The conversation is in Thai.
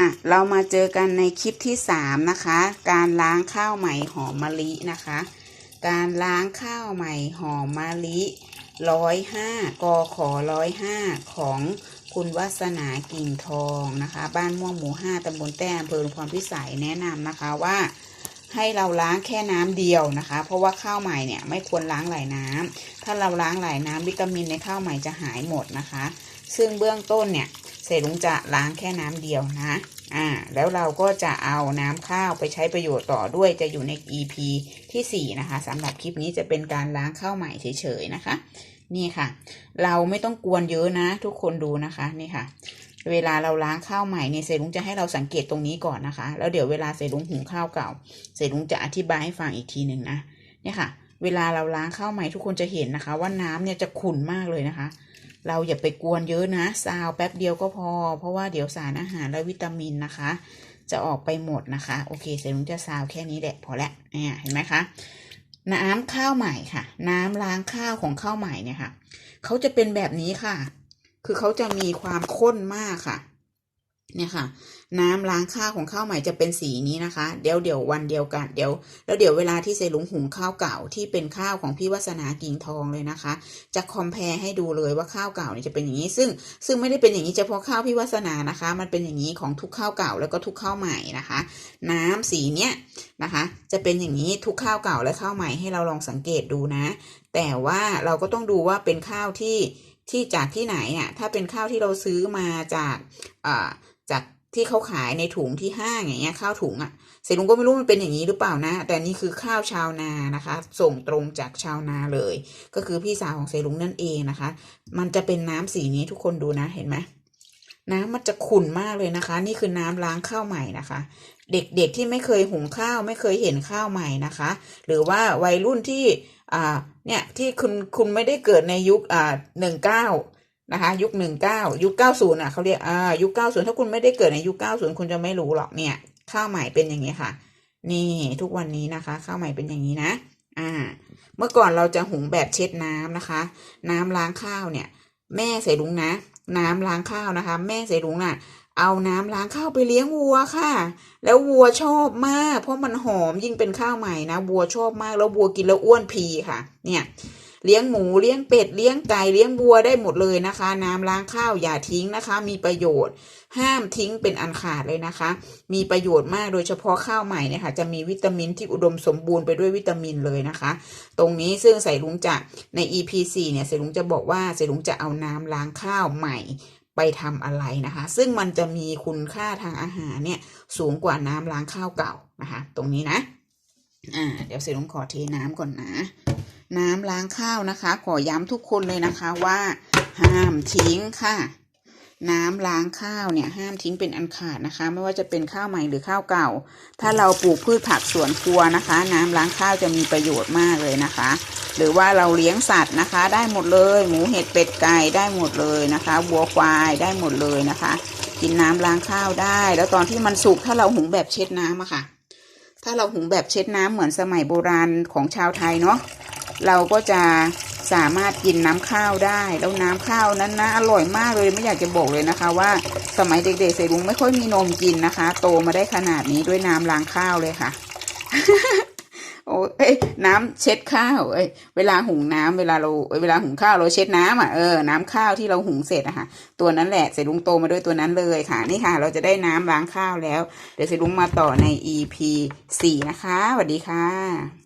อะเรามาเจอกันในคลิปที่สามนะคะ การล้างข้าวใหม่หอมมะลินะคะ การล้างข้าวใหม่หอมมะลิร้อยห้ากขอร้อยห้าของคุณวัสนากิ่งทองนะคะ บ้านม่วงหมู่ห้าตำบลแต้อำเภอพรพิสัยแนะนำนะคะว่าให้เราล้างแค่น้ำเดียวนะคะ เพราะว่าข้าวใหม่เนี่ยไม่ควรล้างหลายน้ำถ้าเราล้างหลายน้ำวิตามินในข้าวใหม่จะหายหมดนะคะ ซึ่งเบื้องต้นเนี่ย เสลุงจะล้างแค่น้ำเดียวนะ อ่า แล้วเราก็จะเอาน้ำข้าวไปใช้ประโยชน์ต่อด้วยจะอยู่ใน EP ที่ 4 นะคะสำหรับคลิปนี้จะเป็นการล้างข้าวใหม่เฉยๆนะคะ นี่ค่ะ เราไม่ต้องกวนเยอะนะ ทุกคนดูนะคะนี่ค่ะ เวลาเราล้างข้าวใหม่เนี่ยเสลุงจะให้เราสังเกตตรงนี้ก่อนนะคะ แล้วเดี๋ยวเวลาเสลุงหุงข้าวเก่าเสลุงจะอธิบายให้ฟังอีกทีหนึ่งนะเนี่ยค่ะ เวลาเราล้างข้าวใหม่ทุกคนจะเห็นนะคะ ว่าน้ำเนี่ยจะขุ่นมากเลยนะคะ เราอย่าไปกวนเยอะนะซาวแป๊บเดียวก็พอ เพราะว่าเดี๋ยวสารอาหารและวิตามินนะคะ จะออกไปหมดนะคะ โอเคเสร็จลุงจะซาวแค่นี้แหละพอละเนี่ยเห็นไหมคะน้ำข้าวใหม่ค่ะ น้ำล้างข้าวของข้าวใหม่เนี่ยค่ะเขาจะเป็นแบบนี้ค่ะ คือเขาจะมีความข้นมากค่ะ เนี่ยค่ะ น้ำล้างข้าวของข้าวใหม่จะเป็นสีนี้นะคะ เดี๋ยวเดี๋ยววันเดียวกันเดี๋ยว แล้วเดี๋ยวเวลาที่เซลุงหุงข้าวเก่าที่เป็นข้าวของพี่วัสนากิ่งทองเลยนะคะ จะคอมเพลให้ดูเลยว่าข้าวเก่าเนี่ยจะเป็นอย่างนี้ ซึ่งซึ่งไม่ได้เป็นอย่างนี้เฉพาะข้าวพี่วัสนานะคะ มันเป็นอย่างนี้ของทุกข้าวเก่าแล้วก็ทุกข้าวใหม่นะคะ น้ำสีเนี้ยนะคะ จะเป็นอย่างนี้ทุกข้าวเก่าและข้าวใหม่ให้เราลองสังเกตดูนะแต่ว่าเราก็ต้องดูว่าเป็นข้าวที่ที่จากที่ไหนอะถ้าเป็นข้าวที่เราซื้อมาจากอ่าจากที่เขาขายในถุงที่ห้างอย่างเงี้ยข้าวถุงอะเสร็จลุงก็ไม่รู้มันเป็นอย่างนี้หรือเปล่านะ แต่นี่คือข้าวชาวนานะคะ ส่งตรงจากชาวนาเลย ก็คือพี่สาวของเซลุงนั่นเองนะคะ มันจะเป็นน้ำสีนี้ทุกคนดูนะเห็นไหม น้ำมันจะขุ่นมากเลยนะคะ นี่คือน้ำล้างข้าวใหม่นะคะ เด็กๆที่ไม่เคยหุงข้าวไม่เคยเห็นข้าวใหม่นะคะ หรือว่าวัยรุ่นที่อ่าเนี่ยที่คุณคุณไม่ได้เกิดในยุคอ่าหนึ่งเก้านะคะยุคหนึ่งเก้ายุคเก้าศูนย์อะเขาเรียกอ่ายุคเก้าศูนย์ถ้าคุณไม่ได้เกิดในยุคเก้าศูนย์คุณจะไม่รู้หรอกเนี่ยข้าวใหม่เป็นอย่างนี้ค่ะ นี่ทุกวันนี้นะคะข้าวใหม่เป็นอย่างนี้นะ อ่า เมื่อก่อนเราจะหุงแบบเช็ดน้ำนะคะ น้ำล้างข้าวเนี่ย แม่ใส่ลุงนะ น้ำล้างข้าวนะคะ แม่ใส่ลุงน่ะ เอาน้ำล้างข้าวไปเลี้ยงวัวค่ะ แล้ววัวชอบมาก เพราะมันหอมยิ่งเป็นข้าวใหม่นะวัวชอบมากแล้ววัวกินแล้วอ้วนพีค่ะ เนี่ย เลี้ยงหมูเลี้ยงเป็ดเลี้ยงไก่เลี้ยงวัวได้หมดเลยนะคะ น้ำล้างข้าวอย่าทิ้งนะคะ มีประโยชน์ ห้ามทิ้งเป็นอันขาดเลยนะคะ มีประโยชน์มากโดยเฉพาะข้าวใหม่เนี่ยค่ะจะมีวิตามินที่อุดมสมบูรณ์ไปด้วยวิตามินเลยนะคะ ตรงนี้ซึ่งใส่ลุงจะใน EP 4เนี่ยใส่ลุงจะบอกว่าใส่ลุงจะเอาน้ำล้างข้าวใหม่ไปทำอะไรนะคะ ซึ่งมันจะมีคุณค่าทางอาหารเนี่ยสูงกว่าน้ำล้างข้าวเก่านะคะ ตรงนี้นะ อ่า เดี๋ยวใส่ลุงขอเทน้ำก่อนนะ น้ำล้างข้าวนะคะ ขอย้ำทุกคนเลยนะคะว่า ห้ามทิ้งค่ะ น้ำล้างข้าวเนี่ยห้ามทิ้งเป็นอันขาดนะคะ ไม่ว่าจะเป็นข้าวใหม่หรือข้าวเก่า ถ้าเราปลูกพืชผักสวนครัวนะคะ น้ำล้างข้าวจะมีประโยชน์มากเลยนะคะ หรือว่าเราเลี้ยงสัตว์นะคะ ได้หมดเลยหมูเห็ดเป็ดไก่ได้หมดเลยนะคะวัวควายได้หมดเลยนะคะ กินน้ำล้างข้าวได้ แล้วตอนที่มันสุกถ้าเราหุงแบบเช็ดน้ำอะค่ะถ้าเราหุงแบบเช็ดน้ำเหมือนสมัยโบราณของชาวไทยเนาะ เราก็จะสามารถกินน้ำข้าวได้ แล้วน้ำข้าวนั้นนะอร่อยมากเลยไม่อยากจะบอกเลยนะคะ ว่าสมัยเด็กๆใส่ลุงไม่ค่อยมีนมกินนะคะ โตมาได้ขนาดนี้ด้วยน้ำล้างข้าวเลยค่ะ โอ้เอ้ยน้ำเช็ดข้าวเอ้ยเวลาหุงน้ำเวลาเราเวลาหุงข้าวเราเช็ดน้ำอะเออน้ำข้าวที่เราหุงเสร็จอะค่ะ ตัวนั้นแหละเสร็จลุงโตมาด้วยตัวนั้นเลยค่ะ นี่ค่ะ เราจะได้น้ำล้างข้าวแล้ว เดี๋ยวเสร็จลุงมาต่อใน EP 4นะคะสวัสดีค่ะ